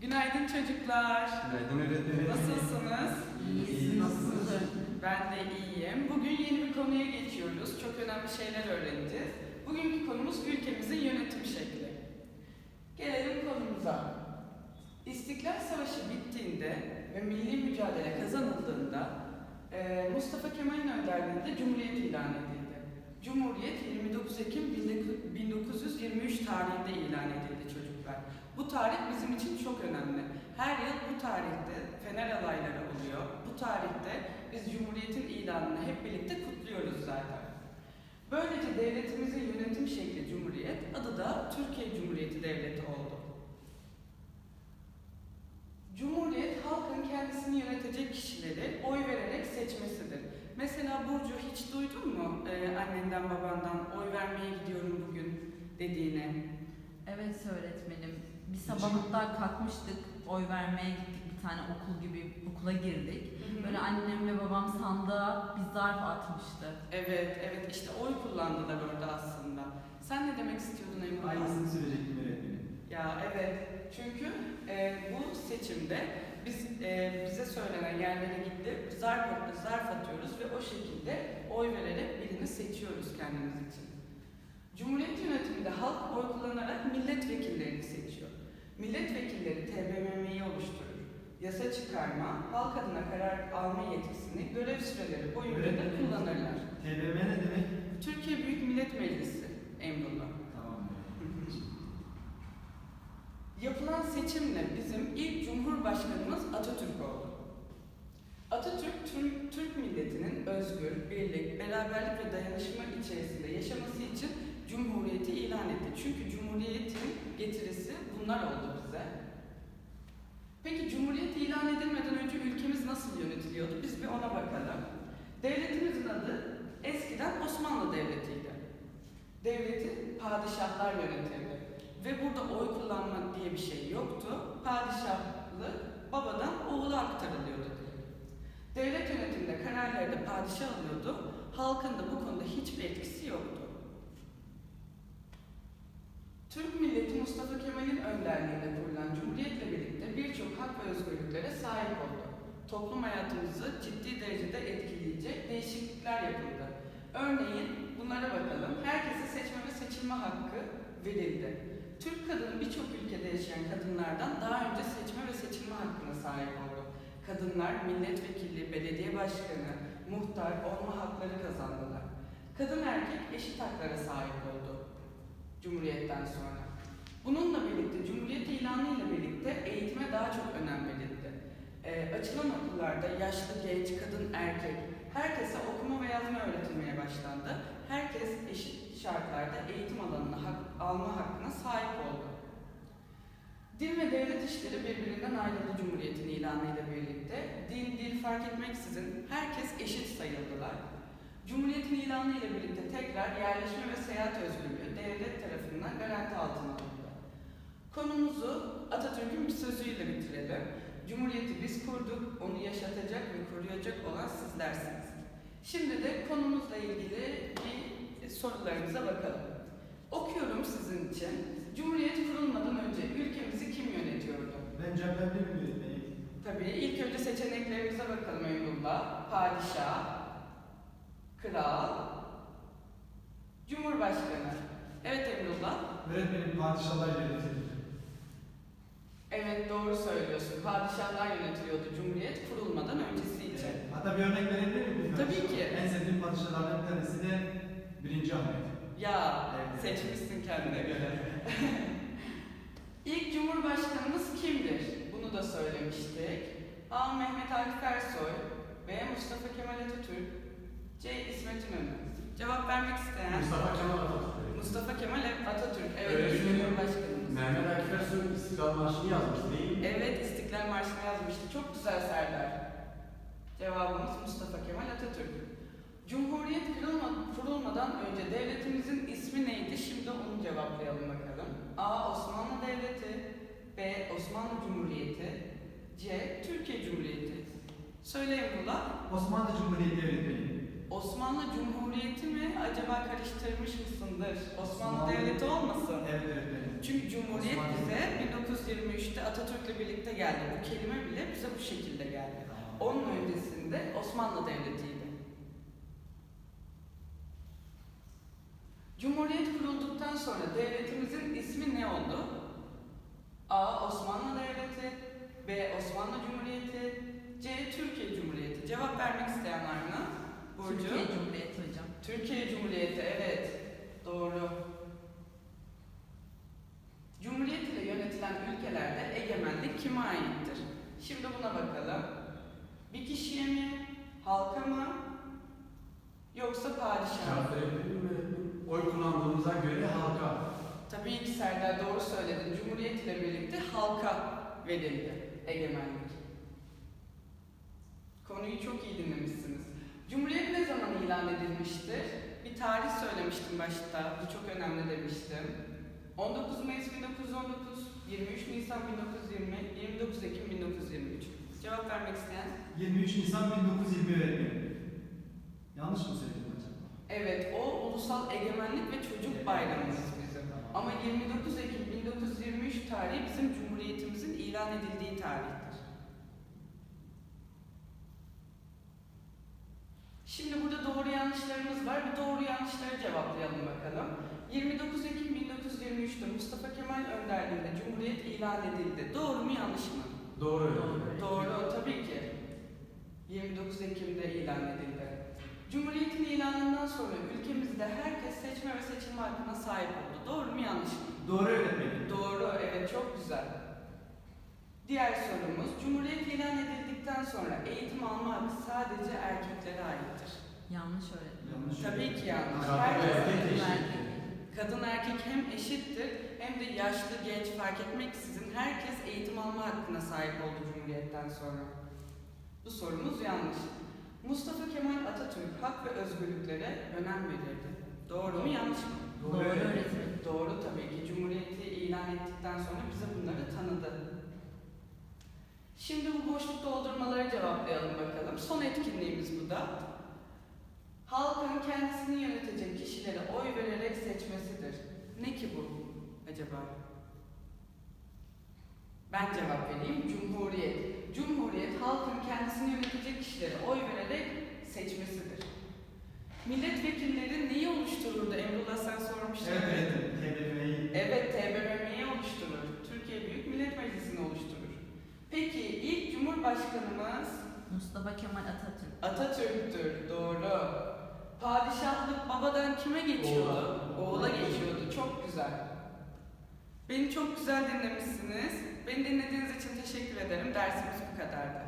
Günaydın çocuklar. Günaydın öğretmenim. Nasılsınız? İyiyiz. Nasılsınız? Ben de iyiyim. Bugün yeni bir konuya geçiyoruz. Çok önemli şeyler öğreneceğiz. Bugünkü konumuz ülkemizin yönetim şekli. Gelelim konumuza. İstiklal Savaşı bittiğinde ve milli mücadele kazanıldığında eee, Mustafa Kemal'in önderliğinde Cumhuriyet ilan edildi. Cumhuriyet 29 Ekim 1923 tarihinde ilan edildi çocuklar. Bu tarih bizim için çok önemli. Her yıl bu tarihte Fener alayları oluyor. Bu tarihte biz Cumhuriyet'in ilanını hep birlikte kutluyoruz zaten. Böylece devletimizin yönetim şekli Cumhuriyet, adı da Türkiye Cumhuriyeti Devleti oldu. Cumhuriyet, halkın kendisini yönetecek kişileri oy vererek seçmesidir. Mesela Burcu hiç duydun mu e, annenden babandan oy vermeye gidiyorum bugün dediğini? Evet öğretmenim. Bir sabah hatta kalkmıştık, oy vermeye gittik. Bir tane okul gibi okula girdik. Böyle annem ve babam sandığa bir zarf atmıştı. Evet, evet işte oy kullandılar orada aslında. Sen ne demek istiyordun Emre? Aynısını söyleyecektim öğretmenim. Ya evet, çünkü e, bu seçimde biz e, bize söylenen yerlere gidip zarf, zarf atıyoruz ve o şekilde oy vererek birini seçiyoruz kendimiz için. Cumhuriyet yönetiminde halk oy kullanarak milletvekillerini seçiyor. Milletvekilleri TBMM'yi oluşturur. Yasa çıkarma, halk adına karar alma yetkisini görev süreleri boyunca da Öğretmenim. kullanırlar. TBMM ne demek? Türkiye Büyük Millet Meclisi Emrullah. Tamam. Yapılan seçimle bizim ilk Cumhurbaşkanımız Atatürk oldu. Atatürk, Türk, Türk milletinin özgür, birlik, beraberlik ve dayanışma içerisinde yaşaması için Cumhuriyeti ilan etti. Çünkü Cumhuriyet'in getirisi bunlar oldu bize. Peki Cumhuriyet ilan edilmeden önce ülkemiz nasıl yönetiliyordu? Biz bir ona bakalım. Devletimizin adı eskiden Osmanlı Devleti'ydi. Devleti padişahlar yönetirdi. Ve burada oy kullanma diye bir şey yoktu. Padişahlık babadan oğula aktarılıyordu. Devlet yönetiminde kararları da padişah alıyordu. Halkın da bu konuda hiçbir etkisi yoktu. Türk milleti Mustafa Kemal'in önderliğinde kurulan Cumhuriyet'le birlikte birçok hak ve özgürlüklere sahip oldu. Toplum hayatımızı ciddi derecede etkileyecek değişiklikler yapıldı. Örneğin bunlara bakalım. Herkese seçme ve seçilme hakkı verildi. Türk kadını birçok ülkede yaşayan kadınlardan daha önce seçme ve seçilme hakkına sahip oldu. Kadınlar milletvekili, belediye başkanı, muhtar olma hakları kazandılar. Kadın erkek eşit haklara sahip oldu Cumhuriyet'ten sonra. Bununla birlikte Cumhuriyet ilanı ile birlikte eğitime daha çok önem açılan okullarda yaşlı, genç, kadın, erkek herkese okuma ve yazma öğretilmeye başlandı. Herkes eşit şartlarda eğitim alanına hak, alma hakkına sahip oldu. Din ve devlet işleri birbirinden ayrıldı Cumhuriyet'in ilanıyla birlikte. Din, dil fark etmeksizin herkes eşit sayıldılar. Cumhuriyet'in ilanı ile birlikte tekrar yerleşme ve seyahat özgürlüğü devlet tarafından garanti altına alındı. Konumuzu Atatürk'ün bir sözüyle bitirelim. Kurduk, onu yaşatacak ve koruyacak olan sizlersiniz. Şimdi de konumuzla ilgili bir sorularımıza bakalım. Okuyorum sizin için. Cumhuriyet kurulmadan önce ülkemizi kim yönetiyordu? Ben cevaplayabilir miyim öğretmenim? Tabii ilk önce seçeneklerimize bakalım Emrullah. Padişah, kral, cumhurbaşkanı. Evet Emrullah. Öğretmenim padişahlar yönetilir. Evet doğru söylüyorsun. Padişahlar yönetiliyordu Cumhuriyet kurulmadan öncesi için. Hatta bir örnek verebilir miyim? Tabii ki. En sevdiğim padişahlardan bir tanesi de 1. Ahmet. Ya Evet. seçmişsin kendine göre. İlk Cumhurbaşkanımız kimdir? Bunu da söylemiştik. A. Mehmet Akif Ersoy B. Mustafa Kemal Atatürk C. İsmet İnönü Cevap vermek isteyen Mustafa Kemal Atatürk. Mustafa Kemal Atatürk. Evet, mi? Cumhurbaşkanımız. Mehmet Akif Ersoy İstiklal Marşı'nı yazmış değil mi? Evet, İstiklal Marşı'nı yazmıştı. Çok güzel Serdar. Cevabımız Mustafa Kemal Atatürk. Cumhuriyet kurulma- kurulmadan önce devletimizin ismi neydi? Şimdi onu cevaplayalım bakalım. A. Osmanlı Devleti B. Osmanlı Cumhuriyeti C. Türkiye Cumhuriyeti Söyleyin Bula. Osmanlı Cumhuriyeti öğretmenim. Osmanlı Cumhuriyeti mi? Acaba karıştırmış mısındır? Osmanlı Osmanlı- Devleti olmasın? Evet öğretmenim. Çünkü Cumhuriyet bize 1923'te Atatürk'le birlikte geldi. Bu kelime bile bize bu şekilde geldi. Onun öncesinde Osmanlı Devleti'ydi. Cumhuriyet kurulduktan sonra devletimizin ismi ne oldu? A. Osmanlı Devleti B. Osmanlı Cumhuriyeti C. Türkiye Cumhuriyeti. Cevap vermek isteyen var mı? Burcu. Türkiye Cumhuriyeti hocam. Türkiye Cumhuriyeti, evet. Doğru. Cumhuriyet ile yönetilen ülkelerde egemenlik kime aittir? Şimdi buna bakalım. Bir kişiye mi, halka mı, yoksa padişaha mı? Cevap verebilir miyim? Oy kullandığımıza göre halka. Tabii ki Serdar doğru söyledin. Cumhuriyet ile birlikte halka verildi egemenlik. Konuyu çok iyi dinlemişsiniz. Cumhuriyet ne zaman ilan edilmiştir? Bir tarih söylemiştim başta. Bu çok önemli demiştim. 19 Mayıs 1919, 23 Nisan 1920, 29 Ekim 1923. Cevap vermek isteyen? 23 Nisan 1920 öğretmenim. Yanlış mı söyledim acaba? Evet, o ulusal egemenlik ve çocuk bayramımız bizim. Ama 29 Ekim 1923 tarihi bizim Cumhuriyetimizin ilan edildiği tarihtir. Şimdi burada doğru yanlışlarımız var. Bu doğru yanlışları cevaplayalım bakalım. 29 Ekim 1923'te Mustafa Kemal önderliğinde Cumhuriyet ilan edildi. Doğru mu yanlış mı? Doğru öğretmenim. Doğru, tabii ki. 29 Ekim'de ilan edildi. Cumhuriyetin ilanından sonra ülkemizde herkes seçme ve seçilme hakkına sahip oldu. Doğru mu yanlış mı? Doğru öğretmenim. Doğru, evet çok güzel. Diğer sorumuz, Cumhuriyet ilan edildikten sonra eğitim alma hakkı sadece erkeklere aittir. Yanlış öğretmenim. Yanlış Tabii ki yanlış. Herkes-. Erkek. Kadın erkek hem eşittir hem de yaşlı genç fark etmeksizin herkes eğitim alma hakkına sahip oldu Cumhuriyet'ten sonra. Bu sorumuz yanlış. Mustafa Kemal Atatürk hak ve özgürlüklere önem verirdi. Doğru mu yanlış mı? Doğru öğretmenim. Doğru tabii ki. Cumhuriyeti ilan ettikten sonra bize bunları tanıdı. Şimdi bu boşluk doldurmaları cevaplayalım bakalım. Son etkinliğimiz bu da. Halkın kendisini yönetecek kişilere oy vererek seçmesidir. Ne ki bu acaba? Ben cevap vereyim. Cumhuriyet. Cumhuriyet halkın kendisini yönetecek kişilere oy vererek seçmesidir. Milletvekilleri neyi oluştururdu? Emrullah sen sormuştun. Evet. TBMM'yi Evet, TBMM'yi oluşturur. Türkiye Büyük Millet Meclisi'ni oluşturur. Peki ilk Cumhurbaşkanımız Mustafa Kemal Atatürk. Atatürk'tür. Doğru. Padişahlık babadan kime geçiyordu? Oğula. Geçiyordu. Çok güzel. Beni çok güzel dinlemişsiniz. Beni dinlediğiniz için teşekkür ederim. Dersimiz bu kadardı.